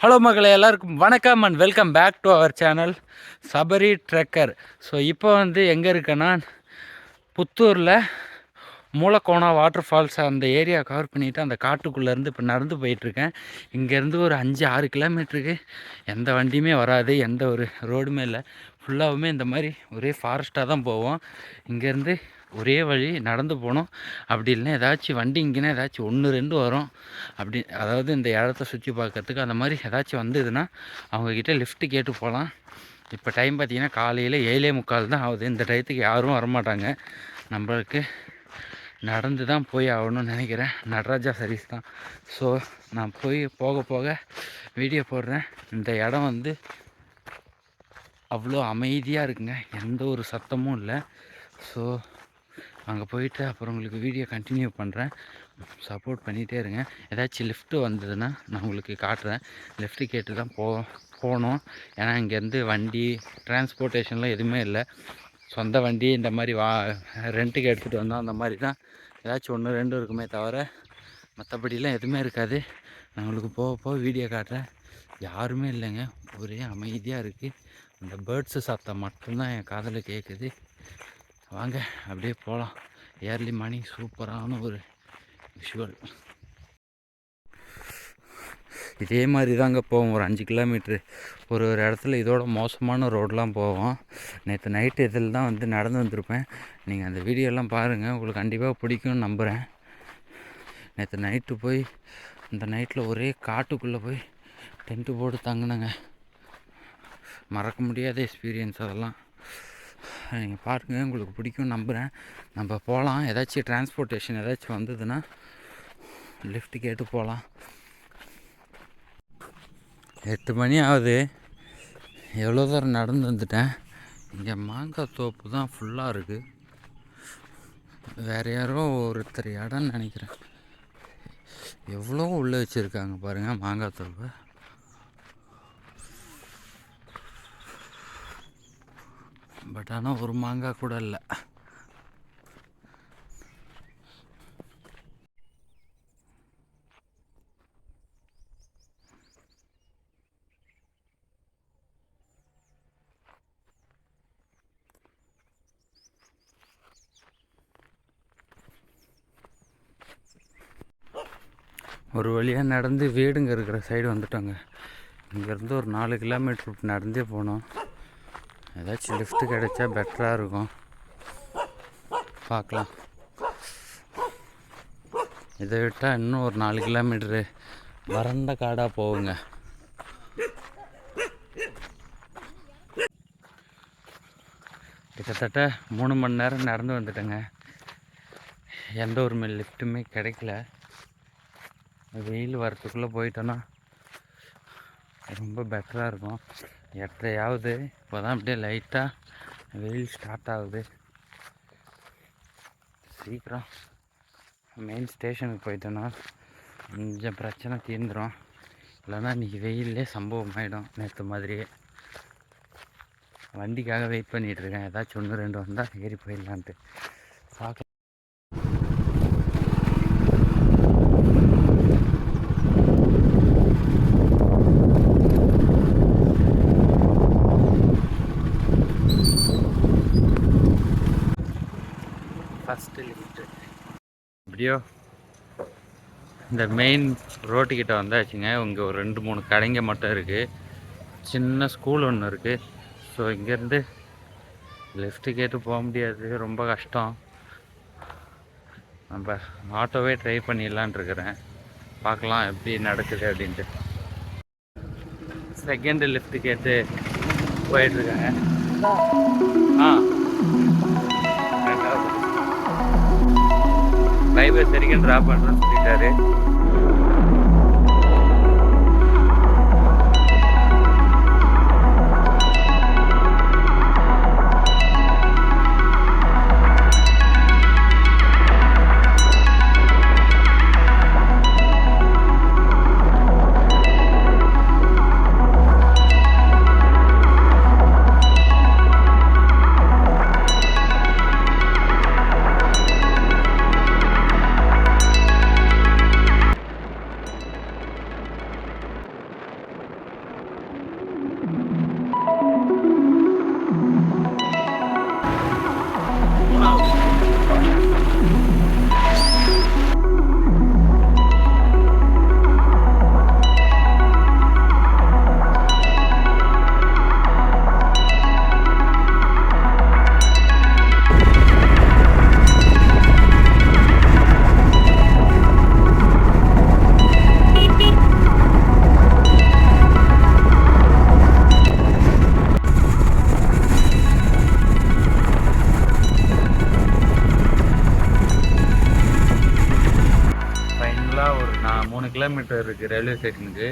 Hello மகளே எல்லாருக்கும் வணக்கம் and welcome back to our channel Sabari trekker so இப்போ வந்து எங்கே இருக்கேன்னா புத்தூரில் மூலக்கோணா வாட்டர் ஃபால்ஸ் அந்த ஏரியா கவர் பண்ணிவிட்டு அந்த காட்டுக்குள்ளேருந்து இப்போ நடந்து போயிட்டுருக்கேன். இங்கேருந்து ஒரு அஞ்சு ஆறு கிலோமீட்டருக்கு. எந்த வண்டியுமே வராது எந்த ஒரு ரோடுமே இல்லை. ஃபுல்லாகவுமே இந்த மாதிரி ஒரே ஃபாரஸ்ட்டாக தான் போவோம். இங்கேருந்து ஒரே வழி நடந்து போகணும். அப்படி இல்லைன்னா ஏதாச்சும் வண்டி இங்கேனா ஏதாச்சும் ஒன்று ரெண்டு வரும். அப்படி அதாவது இந்த இடத்த சுற்றி பார்க்கறதுக்கு அந்த மாதிரி ஏதாச்சும் வந்ததுன்னா அவங்கக்கிட்ட லிஃப்ட்டு கேட்டு போகலாம். இப்போ டைம் பார்த்திங்கன்னா காலையில் ஏழே முக்கால் தான் ஆகுது. இந்த டயத்துக்கு யாரும் வரமாட்டாங்க. நம்மளுக்கு நடந்து தான் போய் ஆகணும்னு நினைக்கிறேன். நடராஜா சர்வீஸ் தான். ஸோ நான் போய் போக போக வீடியோ போடுறேன். இந்த இடம் வந்து அவ்வளோ அமைதியாக இருக்குங்க. எந்த ஒரு சத்தமும் இல்லை. ஸோ அங்கே போயிட்டு அப்புறம் உங்களுக்கு வீடியோ கண்டினியூ பண்ணுறேன் சப்போர்ட் பண்ணிகிட்டே இருங்க. ஏதாச்சும் லிஃப்ட்டு வந்ததுன்னா நான் உங்களுக்கு காட்டுறேன். லிஃப்ட்டு கேட்டு தான் போ போகணும் ஏன்னா இங்கேருந்து வண்டி டிரான்ஸ்போர்ட்டேஷன்லாம் எதுவுமே இல்லை. சொந்த வண்டி இந்த மாதிரி வா ரெண்ட்டுக்கு எடுத்துகிட்டு வந்தோம் அந்த மாதிரி தான். ஏதாச்சும் ஒன்று ரெண்டு இருக்குமே தவிர மற்றபடிலாம் எதுவுமே இருக்காது. நான் உங்களுக்கு போக போக வீடியோ காட்டுறேன். யாருமே இல்லைங்க. ஒரே அமைதியாக இருக்குது அந்த பேர்ட்ஸு சத்தம் மட்டும்தான் என் காதில் கேட்குது வாங்க அப்படியே போகலாம் ஏர்லி மார்னிங் சூப்பரான ஒரு விஷுவல் இதே மாதிரி தாங்க போவோம். ஒரு அஞ்சு கிலோமீட்ரு. ஒரு ஒரு இடத்துல இதோட மோசமான ரோடெலாம் போவோம். நேற்று நைட்டு இதில் தான் வந்து நடந்து வந்திருப்பேன். நீங்கள் அந்த வீடியோலாம் பாருங்கள் உங்களுக்கு கண்டிப்பாக பிடிக்கும்னு நம்புகிறேன் நேற்று நைட்டு போய் அந்த நைட்டில் ஒரே காட்டுக்குள்ளே போய் டென்ட்டு போட்டு தங்கினேங்க. மறக்க முடியாத எக்ஸ்பீரியன்ஸ் அதெல்லாம். நீங்கள் பாருங்கள் உங்களுக்கு பிடிக்கும் நம்புகிறேன் நம்ம போகலாம் ஏதாச்சும் டிரான்ஸ்போர்ட்டேஷன் ஏதாச்சும் வந்ததுன்னா லிஃப்ட் கேட்டு போகலாம் எட்டு மணி ஆகுது. எவ்வளோ தூரம் நடந்து வந்துட்டேன். இங்கே மாங்காய் தோப்பு தான் ஃபுல்லாக இருக்குது வேறு யாரோ ஒருத்தர் இடம்னு நினைக்கிறேன். எவ்வளோ உள்ளே வச்சுருக்காங்க பாருங்கள் மாங்காய் தோப்பு. பட் ஆனால் ஒரு மாங்காய் கூட இல்லை. ஒரு வழியாக நடந்து வீடுங்க இருக்கிற சைடு வந்துட்டோங்க. இங்கேருந்து ஒரு நாலு கிலோமீட்டர் நடந்தே போனோம் ஏதாச்சும் லிஃப்ட்டு கிடைச்சா பெட்டராக இருக்கும். பார்க்கலாம். இதை விட்டால் இன்னும் ஒரு நாலு கிலோமீட்ரு வறண்ட காடாக போகுங்க. கிட்டத்தட்ட மூணு மணி நேரம் நடந்து வந்துட்டேங்க. எந்த ஒரு லிஃப்ட்டுமே கிடைக்கல. வெயில் வரத்துக்குள்ளே போயிட்டோன்னா ரொம்ப பெட்டராக இருக்கும். எட்டரையாவது இப்போ தான் அப்படியே லைட்டாக வெயில் ஸ்டார்ட் ஆகுது. சீக்கிரம் மெயின் ஸ்டேஷனுக்கு போயிட்டோன்னா கொஞ்சம் பிரச்சனை தீர்ந்துடும் இல்லைன்னா இன்றைக்கி வெயிலே சம்பவம் ஆகிடும் நேற்று மாதிரியே. வண்டிக்காக வெயிட் பண்ணிகிட்ருக்கேன் ஏதாச்சும் ஒன்று ரெண்டு வந்தால் ஏறி போயிடலான்ட்டு பார்க்கலாம் ஃபஸ்ட்டு லிஃப்ட்டு ஐயோ இந்த மெயின் ரோட்டுக்கிட்ட வந்தாச்சுங்க. இங்கே ஒரு ரெண்டு மூணு கடைங்க மட்டும் இருக்குது சின்ன ஸ்கூல் ஒன்று இருக்குது ஸோ இங்கேருந்து லெஃப்ட்டு கேட்டு போக முடியாது. ரொம்ப கஷ்டம். நம்ம ஆட்டோவே ட்ரை பண்ணிடலான் இருக்கிறேன். பார்க்கலாம் எப்படி நடக்குது அப்படின்ட்டு. செகண்ட் லெஃப்ட்டு கேட்டு போயிட்டுருக்காங்க ஆ. டிரைவர் சரிக்கும் ட்ராப் பண்ணுறேன்னு சொல்லிட்டாரு. கிலோமீட்டர் இருக்குது ரயில்வே ஸ்டேஷனுக்கு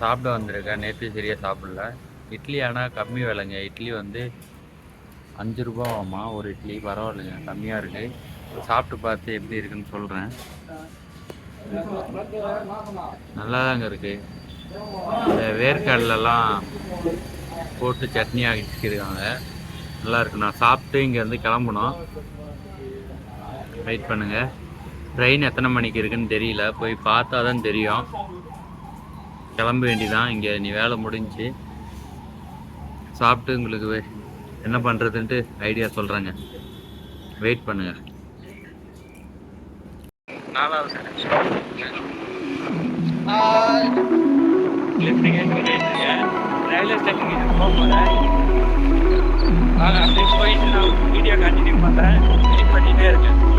சாப்பிட வந்திருக்கேன். நேற்று சரியாக சாப்பிடல. இட்லி ஆனால் கம்மி விலைங்க. இட்லி வந்து அஞ்சு ரூபாவாம்மா ஒரு இட்லி. பரவாயில்லைங்க. கம்மியாக இருக்குது சாப்பிட்டு பார்த்து எப்படி இருக்குன்னு சொல்கிறேன் நல்லா தாங்க இருக்குது இந்த வேர்க்கடலெல்லாம் போட்டு சட்னி ஆகிச்சிருக்காங்க நல்லா இருக்கு. நான் சாப்பிட்டு இங்கேருந்து கிளம்பணும். வெயிட் பண்ணுங்கள் ட்ரெயின் எத்தனை மணிக்கு இருக்குன்னு தெரியல. போய் பார்த்தா தான் தெரியும். கிளம்ப வேண்டிதான். இங்கே நீ வேலை முடிஞ்சு சாப்பிட்டு உங்களுக்கு என்ன பண்ணுறதுன்ட்டு ஐடியா சொல்கிறேங்க வெயிட் பண்ணுங்க. நாலாவது ரயில்வே ஸ்டேஷன் போக போகிறேன் நான் அப்படியே போயிட்டு நான் வீடியோ கண்டினியூ பண்ணுறேன் வெயிட் பண்ணிகிட்டே இருக்கேன்.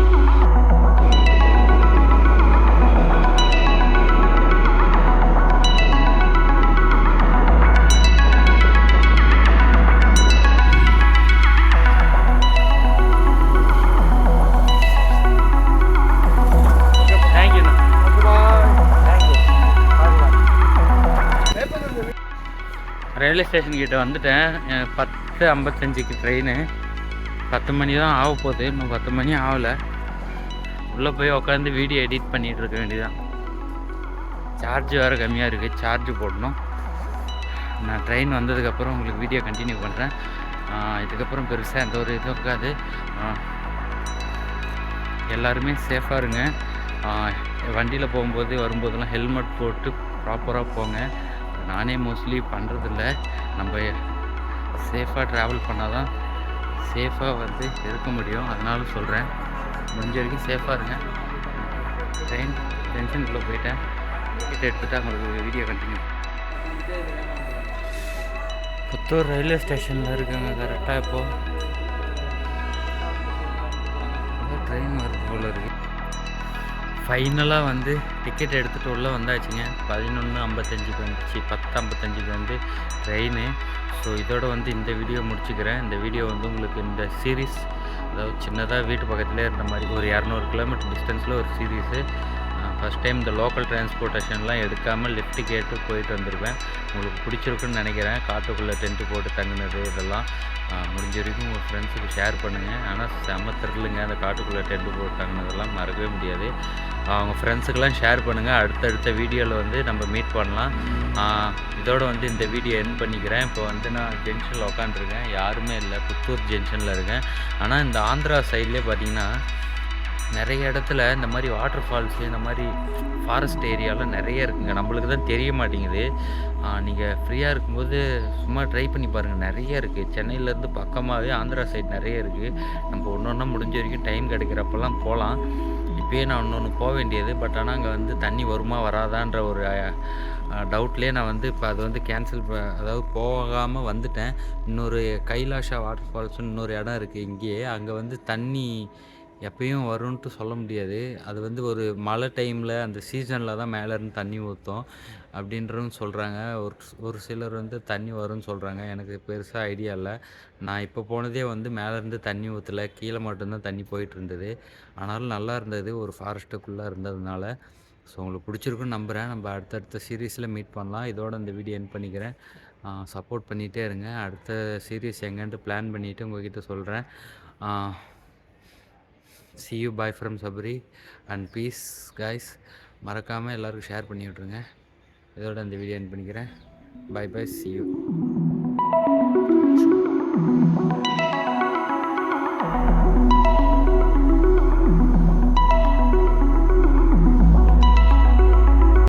ரயில்வே ஸ்டேஷன் கிட்ட வந்துட்டேன். பத்து ஐம்பத்தஞ்சுக்கு ட்ரெயின் பத்து மணி தான் ஆக போகுது. இன்னும் பத்து மணி ஆகலை. உள்ளே போய் உட்காந்து வீடியோ எடிட் பண்ணிகிட்டு இருக்க வேண்டியதான் சார்ஜ் வேறு கம்மியாக இருக்குது சார்ஜ் போடணும். நான் ட்ரெயின் வந்ததுக்கப்புறம் உங்களுக்கு வீடியோ கண்டினியூ பண்ணுறேன் இதுக்கப்புறம் பெருசாக எந்த ஒரு இதுவும் இருக்காது. எல்லாருமே சேஃபாக இருங்க. வண்டியில் போகும்போது வரும்போதெல்லாம் ஹெல்மெட் போட்டு ப்ராப்பராக போங்க. நானே மோஸ்ட்லி பண்ணுறதில்ல நம்ம சேஃபாக ட்ராவல் பண்ணால் தான் சேஃபாக வந்து இருக்க முடியும். அதனால சொல்கிறேன் முடிஞ்ச வரைக்கும் சேஃபாக இருங்க. ட்ரெயின் டென்ஷனுக்குள்ளே போயிட்டேன். டிக்கெட் எடுத்துகிட்டு உங்களுக்கு வீடியோ கண்டினியூ புத்தூர் ரயில்வே ஸ்டேஷனில் இருக்குங்க. கரெக்டாக இப்போது ட்ரெயின் வருது போல இருக்குது ஃபைனலாக வந்து டிக்கெட் எடுத்துகிட்டு உள்ளே வந்தாச்சுங்க. பதினொன்று ஐம்பத்தஞ்சுக்கு வந்துச்சு. பத்து ஐம்பத்தஞ்சுக்கு வந்து ட்ரெயின் ஸோ இதோட வந்து இந்த வீடியோ முடிச்சுக்கிறேன். இந்த வீடியோ வந்து உங்களுக்கு இந்த சீரீஸ் அதாவது சின்னதாக வீட்டு பக்கத்துலேயே இருந்த மாதிரி ஒரு இரநூறு கிலோமீட்டர் டிஸ்டன்ஸில் ஒரு சீரீஸு ஃபஸ்ட் டைம் இந்த லோக்கல் டிரான்ஸ்போர்ட்டேஷன்லாம் எடுக்காமல் லிஃப்ட் கேட்டு போயிட்டு வந்துடுவேன் உங்களுக்கு பிடிச்சிருக்குன்னு நினைக்கிறேன். காட்டுக்குள்ளே டென்ட்டு போட்டு தங்கினது இதெல்லாம் முடிஞ்ச வரைக்கும் உங்கள் ஃப்ரெண்ட்ஸுக்கு ஷேர் பண்ணுங்கள் ஆனால் செம்ம த்ரில்லுங்க அந்த காட்டுக்குள்ளே டென்ட்டு போட்டு தங்கினதெல்லாம் மறக்கவே முடியாது. அவங்க ஃப்ரெண்ட்ஸுக்கெல்லாம் ஷேர் பண்ணுங்கள் அடுத்தடுத்த வீடியோவில் வந்து நம்ம மீட் பண்ணலாம். இதோடு வந்து இந்த வீடியோ என் பண்ணிக்கிறேன். இப்போ வந்து நான் ஜென்ஷனில் உட்காந்துருக்கேன் யாருமே இல்லை. புத்தூர் ஜென்ஷனில் இருக்கேன். ஆனால் இந்த ஆந்திரா சைட்லேயே பார்த்தீங்கன்னா நிறைய இடத்துல இந்த மாதிரி வாட்டர் ஃபால்ஸு இந்த மாதிரி ஃபாரஸ்ட் ஏரியாலாம் நிறைய இருக்குங்க. நம்மளுக்கு தான் தெரிய மாட்டேங்குது. நீங்கள் ஃப்ரீயாக இருக்கும்போது சும்மா ட்ரை பண்ணி பாருங்கள் நிறைய இருக்குது சென்னையிலேருந்து பக்கமாகவே ஆந்திரா சைடு நிறைய இருக்குது நம்ம ஒன்று ஒன்றா முடிஞ்ச வரைக்கும் டைம் கிடைக்கிறப்பெல்லாம் போகலாம் இப்போயே நான் ஒன்று ஒன்று போக வேண்டியது. பட் ஆனால் அங்கே வந்து தண்ணி வருமா வராதான்ற ஒரு டவுட்லேயே நான் வந்து இப்போ அது வந்து கேன்சல் அதாவது போகாமல் வந்துட்டேன். இன்னொரு கைலாஷா வாட்டர் ஃபால்ஸ்னு இன்னொரு இடம் இருக்குது இங்கேயே. அங்கே வந்து தண்ணி எப்பயும் வரும்ன்ட்டு சொல்ல முடியாது. அது வந்து ஒரு மழை டைமில் அந்த சீசனில் தான் மேலேருந்து தண்ணி ஊற்றும் அப்படின்றவும் சொல்கிறாங்க ஒரு ஒரு சிலர் வந்து தண்ணி வரும்னு சொல்கிறாங்க எனக்கு பெருசாக ஐடியா இல்லை. நான் இப்போ போனதே வந்து மேலேருந்து தண்ணி ஊற்றல கீழே மட்டும்தான் தண்ணி போயிட்டு இருந்தது. ஆனாலும் நல்லா இருந்தது. ஒரு ஃபாரஸ்ட்டுக்குள்ளே இருந்ததுனால. ஸோ உங்களுக்கு பிடிச்சிருக்குன்னு நம்புகிறேன் நம்ம அடுத்தடுத்த சீரீஸில் மீட் பண்ணலாம். இதோட இந்த வீடியோ என் பண்ணிக்கிறேன். சப்போர்ட் பண்ணிகிட்டே இருங்க. அடுத்த சீரீஸ் எங்கேன்ட்டு பிளான் பண்ணிவிட்டு உங்கள்கிட்ட சொல்கிறேன் see you bye from Sabari and peace guys மறக்காமல் எல்லாருக்கும் ஷேர் பண்ணி விட்ருங்க இதோட அந்த வீடியோ என் பண்ணிக்கிறேன். By by C you